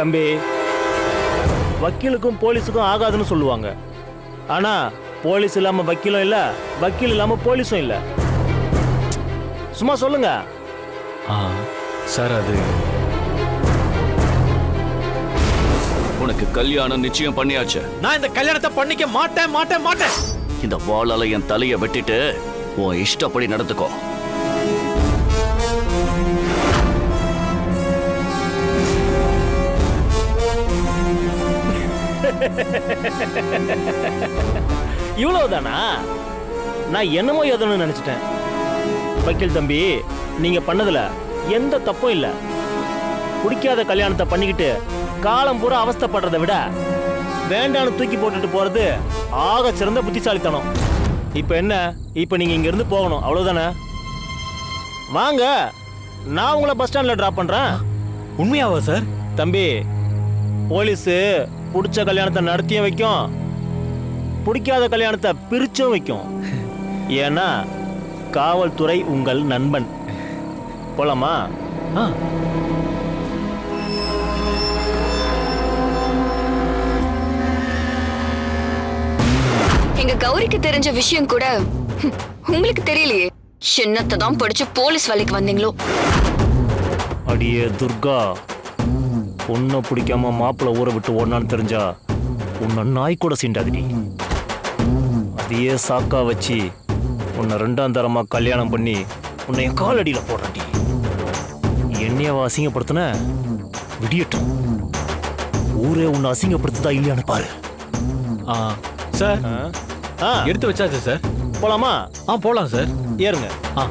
தம்பி. வக்கீலுக்கும் போலீஸுக்கும் ஆகாதுன்னு சொல்லுவாங்க. ஆனா போலீஸ் இல்லாம வக்கீலும் இல்ல வக்கீல் இல்லாம போலீஸும் இல்ல. சும்மா சொல்லுங்க. ஆ சார் அது உனக்கு கல்யாணம் நிச்சயம் பண்ணியாச்சு. நான் இந்த கல்யாணத்தை பண்ணிக்க மாட்டேன் மாட்டேன் மாட்டேன். இந்த வாளால என் தலைய வெட்டிட்டு உன் இஷ்டப்படி நடந்துக்கோ. இவ்வளவுதானா? நான் என்னமோ எதன்னு நினைச்சிட்டேன். வக்கீல் தம்பி நீங்க பண்ணதுல எந்த தப்பும் இல்ல. பிடிக்காத கல்யாணத்தை பண்ணிக்கிட்டு காலம் பூரா அவஸ்தைப்படுறதை விட வேண்டான்னு தூக்கி போட்டுட்டு போறது ஆக சிறந்த புத்திசாலித்தனம். இப்போ என்ன? இப்போ நீங்க இங்க இருந்து போகணும். அவ்வளவுதானே? வாங்க. நான் உங்களை பஸ் ஸ்டாண்ட்ல டிராப் பண்றேன். உண்மையாவா சார் தம்பி போலீஸு பிடிச்ச கல்யாணத்தை நடத்தியும் வைக்கும் பிடிக்காத கல்யாணத்தை பிரிச்சும் வைக்கும். ஏன்னா காவல்துறை உங்கள் நண்பன். போலாமா? ஆ. எங்க கௌரிக்கு தெரிஞ்ச விஷயம் கூட உங்களுக்கு தெரியலையே. சின்னத்தை தான் படிச்சு போலீஸ் வேலைக்கு வந்தீங்களோ? அடியே துர்கா. பொண்ணை பிடிக்காம மாப்பிள்ளை ஊரை விட்டு ஓடனான்னு தெரிஞ்சா உன்னை நாய் கூட சீண்டாதுடி. அதையே சாக்கா வச்சு உன்னை ரெண்டாம் தரமா கல்யாணம் பண்ணி உன்னை என் காலடியில் போடுறேன்டி. என்னையவ அசிங்கப்படுத்தின? விடியட்டும். ஊரே உன்னை அசிங்கப்படுத்துதா இல்லையான்னு பாரு. ஆ சார். ஆ? ஆ? எடுத்து வச்சாச்சு சார். போலாமா? ஆ போலாம் சார். ஏறுங்க. ஆ.